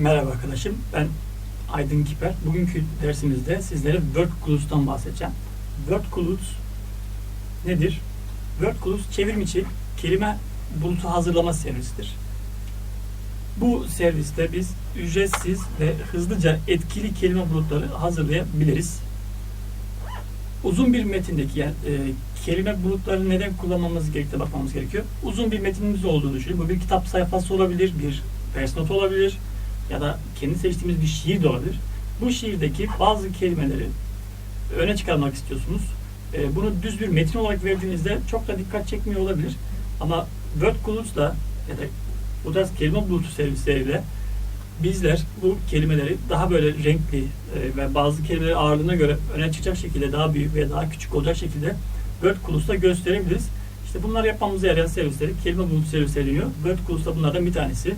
Merhaba arkadaşım, ben Aydın Kiper. Bugünkü dersimizde sizlere WordClose'dan bahsedeceğim. WordClose nedir? WordClose çevrimiçi kelime bulutu hazırlama servisidir. Bu serviste biz ücretsiz ve hızlıca etkili kelime bulutları hazırlayabiliriz. Uzun bir metindeki yani, e, kelime bulutlarını neden kullanmamız gerektiğine bakmamız gerekiyor. Uzun bir metinimiz olduğunu düşünün. Bu bir kitap sayfası olabilir, bir ders notu olabilir ya da kendi seçtiğimiz bir şiir de olabilir. Bu şiirdeki bazı kelimeleri öne çıkarmak istiyorsunuz. E, bunu düz bir metin olarak verdiğinizde çok da dikkat çekmiyor olabilir. Ama WordClose'da ya da bu tarz kelime bulutu servisleriyle bizler bu kelimeleri daha böyle renkli e, ve bazı kelimeleri ağırlığına göre öne çıkacak şekilde daha büyük ve daha küçük olacak şekilde WordClose'da gösterebiliriz. İşte bunlar yapmamıza yarayan servisleri kelime bulutu servisleri deniyor. WordClose da bunlardan bir tanesi.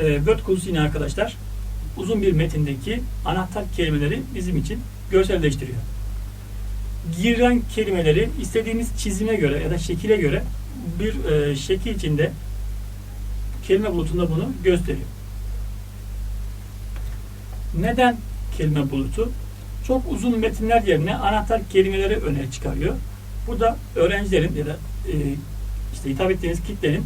E, WordClose yine arkadaşlar uzun bir metindeki anahtar kelimeleri bizim için görselleştiriyor. Girilen kelimeleri istediğimiz çizime göre ya da şekile göre bir e, şekil içinde kelime bulutunda bunu gösteriyor. Neden kelime bulutu? Çok uzun metinler yerine anahtar kelimeleri öne çıkarıyor. Bu da öğrencilerin ya da e, işte hitap ettiğiniz kitlenin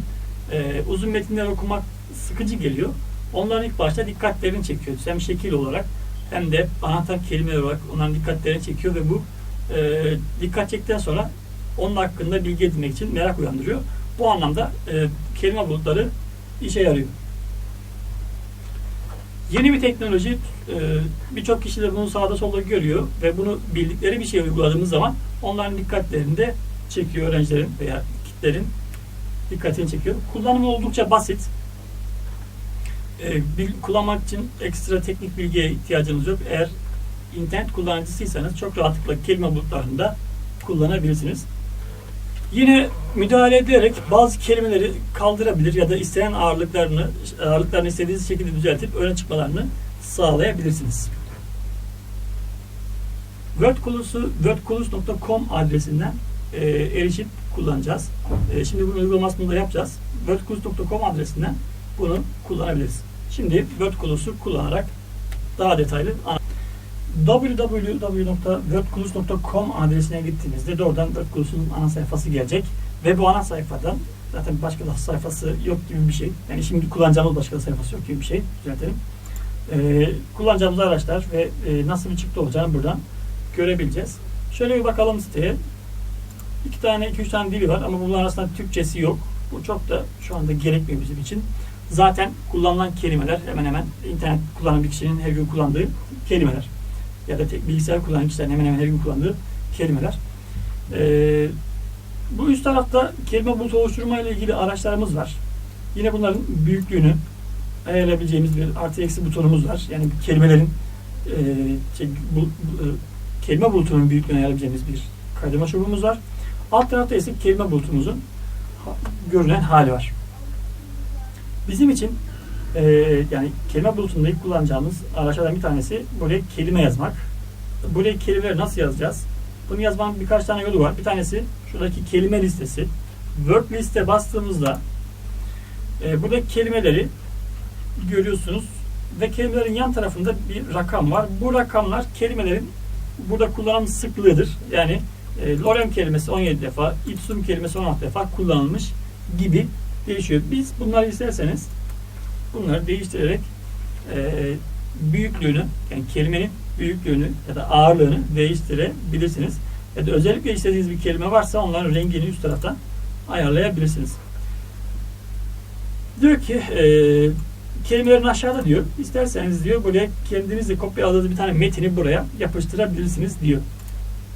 e, uzun metinler okumak sıkıcı geliyor. Onların ilk başta dikkatlerini çekiyor. Hem şekil olarak hem de anahtar kelimeler olarak onların dikkatlerini çekiyor ve bu e, dikkat çektikten sonra onun hakkında bilgi edinmek için merak uyandırıyor. Bu anlamda e, kelime bulutları işe yarıyor. Yeni bir teknoloji e, birçok kişi de bunu sağda solda görüyor ve bunu bildikleri bir şey uyguladığımız zaman onların dikkatlerini de çekiyor öğrencilerin veya kitlerin dikkatini çekiyor. Kullanımı oldukça basit. E, kullanmak için ekstra teknik bilgiye ihtiyacınız yok. Eğer internet kullanıcısıysanız çok rahatlıkla kelime bulutlarında kullanabilirsiniz. Yine müdahale ederek bazı kelimeleri kaldırabilir ya da istenen ağırlıklarını ağırlıklarını istediğiniz şekilde düzeltip öne çıkmalarını sağlayabilirsiniz. WordClose'u wordclose.com adresinden e, erişip kullanacağız. E, şimdi bunun uygulamasını da yapacağız. wordclose.com adresinden bunu kullanabiliriz. Şimdi WordClose'u kullanarak daha detaylı www.wordclose.com adresine gittiğinizde doğrudan WordClose'un ana sayfası gelecek ve bu ana sayfadan zaten başka da sayfası yok gibi bir şey. Yani şimdi kullanacağımız başka da sayfası yok gibi bir şey. Düzeltelim. Ee, kullanacağımız araçlar ve e, nasıl bir çıktı olacağını buradan görebileceğiz. Şöyle bir bakalım siteye. İki tane, iki üç tane dili var ama bunların arasında Türkçesi yok. Bu çok da şu anda gerekmiyor bizim için. Zaten kullanılan kelimeler hemen hemen internet kullanan bir kişinin her gün kullandığı kelimeler ya da tek bilgisayar kullanan kişilerin hemen hemen her gün kullandığı kelimeler. Ee, bu üst tarafta kelime bulutu oluşturma ile ilgili araçlarımız var. Yine bunların büyüklüğünü ayarlayabileceğimiz bir artı eksi butonumuz var. Yani kelimelerin e, şey, bu, bu, e, kelime bulutunun büyüklüğünü ayarlayabileceğimiz bir kaydırma çubuğumuz var. Alt tarafta ise kelime bulutumuzun görünen hali var. Bizim için e, yani kelime bulutunda ilk kullanacağımız araçlardan bir tanesi buraya kelime yazmak. Buraya kelimeleri nasıl yazacağız? Bunu yazmanın birkaç tane yolu var. Bir tanesi şuradaki kelime listesi. Word liste bastığımızda e, buradaki kelimeleri görüyorsunuz ve kelimelerin yan tarafında bir rakam var. Bu rakamlar kelimelerin burada kullanım sıklığıdır. Yani e, lorem kelimesi 17 defa, ipsum kelimesi 16 defa kullanılmış gibi değişiyor. Biz bunları isterseniz bunları değiştirerek e, büyüklüğünü yani kelimenin büyüklüğünü ya da ağırlığını değiştirebilirsiniz. Ya da özellikle istediğiniz bir kelime varsa onların rengini üst taraftan ayarlayabilirsiniz. Diyor ki e, kelimelerin aşağıda diyor. İsterseniz diyor buraya kendinizle kopyaladığınız bir tane metini buraya yapıştırabilirsiniz diyor.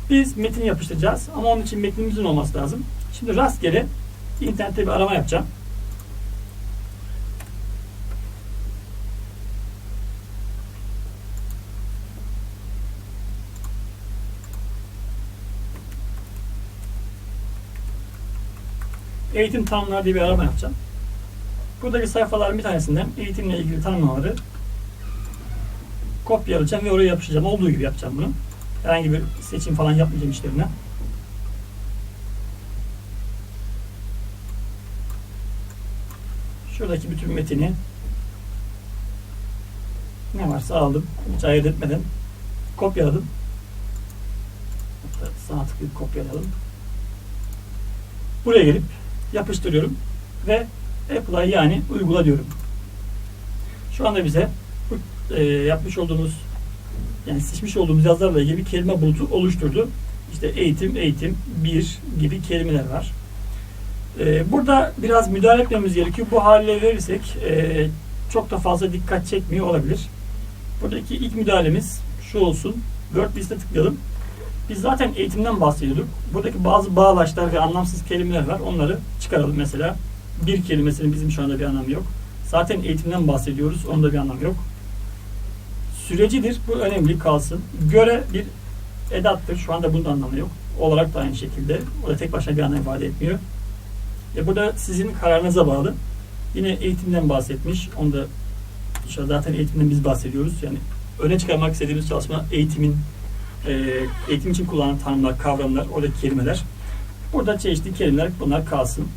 Biz metin yapıştıracağız ama onun için metnimizin olması lazım. Şimdi rastgele internette bir arama yapacağım. Eğitim tanımları diye bir arama yapacağım. Buradaki sayfaların bir tanesinden eğitimle ilgili tanımlamaları kopyalayacağım ve oraya yapışacağım. Olduğu gibi yapacağım bunu. Herhangi bir seçim falan yapmayacağım işlerine. Şuradaki bütün metini Ne varsa aldım. Hiç ayırt etmeden kopyaladım. Hatta sağ tıklayıp kopyalayalım. Buraya gelip yapıştırıyorum ve apply yani uygula diyorum. Şu anda bize bu e, yapmış olduğumuz yani seçmiş olduğumuz yazılarla ilgili bir kelime bulutu oluşturdu. İşte eğitim, eğitim, bir gibi kelimeler var. E, burada biraz müdahale etmemiz gerekiyor. Bu hale verirsek e, çok da fazla dikkat çekmiyor olabilir. Buradaki ilk müdahalemiz şu olsun. WordPress'e tıklayalım. Biz zaten eğitimden bahsediyorduk. Buradaki bazı bağlaçlar ve anlamsız kelimeler var. Onları çıkaralım mesela. Bir kelimesinin bizim şu anda bir anlamı yok. Zaten eğitimden bahsediyoruz. Onda bir anlamı yok. Sürecidir. Bu önemli kalsın. Göre bir edattır. Şu anda bunun da anlamı yok. Olarak da aynı şekilde. O da tek başına bir anlam ifade etmiyor. E bu da sizin kararınıza bağlı. Yine eğitimden bahsetmiş. Onda zaten eğitimden biz bahsediyoruz. Yani öne çıkarmak istediğimiz çalışma eğitimin e, eğitim için kullanılan tanımlar, kavramlar, oradaki kelimeler. Burada çeşitli kelimeler bunlar kalsın.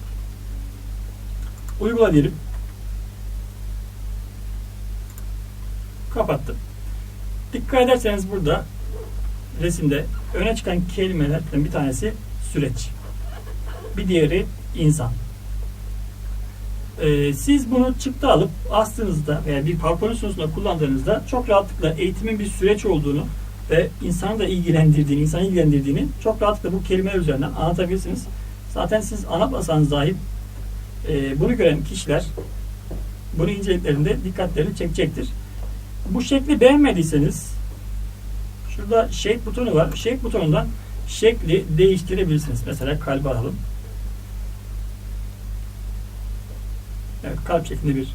Uygula diyelim. Kapattım. Dikkat ederseniz burada resimde öne çıkan kelimelerden bir tanesi süreç. Bir diğeri insan. Ee, siz bunu çıktı alıp astığınızda veya bir PowerPoint sunusunda kullandığınızda çok rahatlıkla eğitimin bir süreç olduğunu ve insanı da ilgilendirdiğini, insanı ilgilendirdiğini çok rahatlıkla bu kelimeler üzerinden anlatabilirsiniz. Zaten siz anlatmasanız dahi e, bunu gören kişiler bunu incelediklerinde dikkatlerini çekecektir. Bu şekli beğenmediyseniz şurada shape butonu var. Shape butonundan şekli değiştirebilirsiniz. Mesela kalbi alalım. Evet, kalp şeklinde bir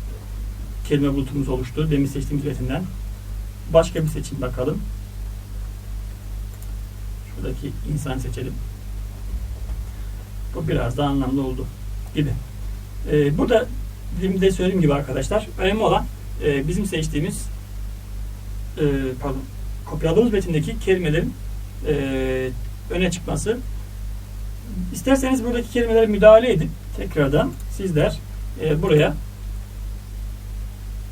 kelime bulutumuz oluştu. Demin seçtiğimiz metinden. Başka bir seçim bakalım. Şuradaki insan seçelim. Bu biraz daha anlamlı oldu gibi. Ee, burada de söylediğim gibi arkadaşlar önemli olan e, bizim seçtiğimiz e, pardon kopyaladığımız metindeki kelimelerin e, öne çıkması. İsterseniz buradaki kelimelere müdahale edip tekrardan sizler e, buraya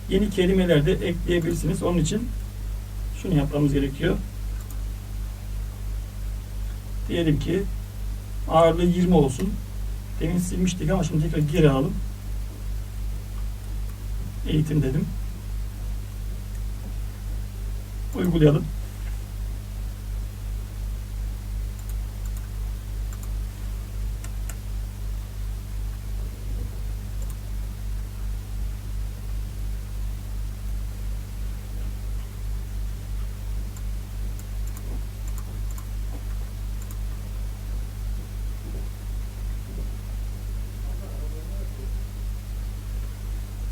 yeni kelimeler de ekleyebilirsiniz. Onun için şunu yapmamız gerekiyor. Diyelim ki ağırlığı 20 olsun. Demin silmiştik ama şimdi tekrar geri alalım. Eğitim dedim. Uygulayalım.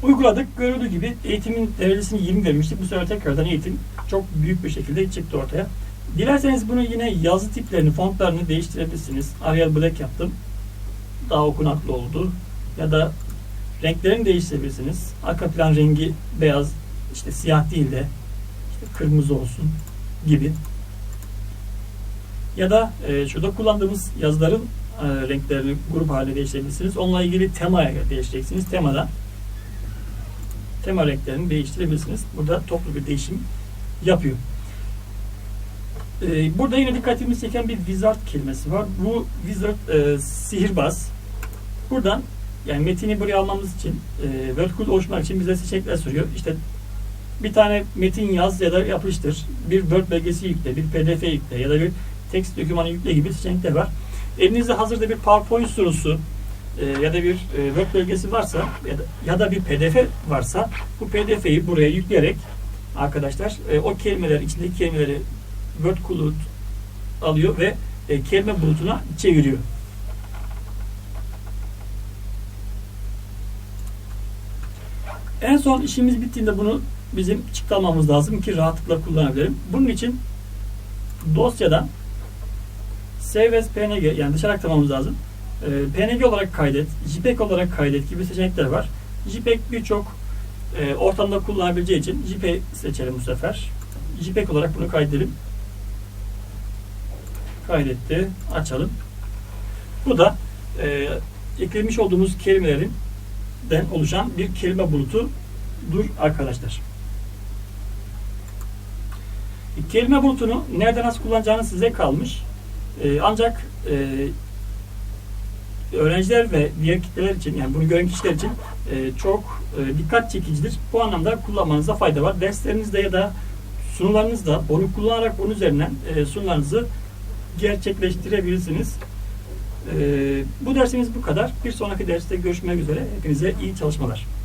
Uyguladık. Görüldüğü gibi eğitimin derecesini 20 vermiştik. Bu sefer tekrardan eğitim çok büyük bir şekilde çıktı ortaya. Dilerseniz bunu yine yazı tiplerini, fontlarını değiştirebilirsiniz. Arial Black yaptım. Daha okunaklı oldu. Ya da renklerini değiştirebilirsiniz. Arka plan rengi beyaz, işte siyah değil de işte kırmızı olsun gibi. Ya da e, şurada kullandığımız yazıların e, renklerini grup haline değiştirebilirsiniz. Onunla ilgili temaya değiştireceksiniz. Temadan tema renklerini değiştirebilirsiniz. Burada toplu bir değişim yapıyor. Ee, burada yine dikkatimizi çeken bir wizard kelimesi var. Bu wizard e, sihirbaz. Buradan yani metini buraya almamız için e, Word oluşturmak için bize seçenekler soruyor. İşte bir tane metin yaz ya da yapıştır. Bir Word belgesi yükle, bir PDF yükle ya da bir text dokümanı yükle gibi seçenekler var. Elinizde hazırda bir PowerPoint sunusu e, ya da bir e, Word belgesi varsa ya da, ya da bir PDF varsa bu PDF'yi buraya yükleyerek arkadaşlar e, o kelimeler içindeki kelimeleri Word Cloud alıyor ve e, kelime bulutuna çeviriyor. En son işimiz bittiğinde bunu bizim çıktı almamız lazım ki rahatlıkla kullanabilirim. Bunun için dosyadan Save as PNG yani dışarı aktarmamız lazım. E, PNG olarak kaydet, JPEG olarak kaydet gibi seçenekler var. JPEG birçok e, ortamda kullanabileceği için JPEG seçelim bu sefer. JPEG olarak bunu kaydedelim. Kaydetti. Açalım. Bu da e, eklemiş olduğumuz kelimelerin oluşan bir kelime bulutu dur arkadaşlar. Kelime bulutunu nerede nasıl kullanacağınız size kalmış. Ee, ancak e, öğrenciler ve diğer kitleler için yani bunu gören kişiler için e, çok e, dikkat çekicidir. Bu anlamda kullanmanızda fayda var. Derslerinizde ya da sunularınızda bunu kullanarak bunun üzerinden e, sunularınızı gerçekleştirebilirsiniz. E, bu dersimiz bu kadar. Bir sonraki derste görüşmek üzere. Hepinize iyi çalışmalar.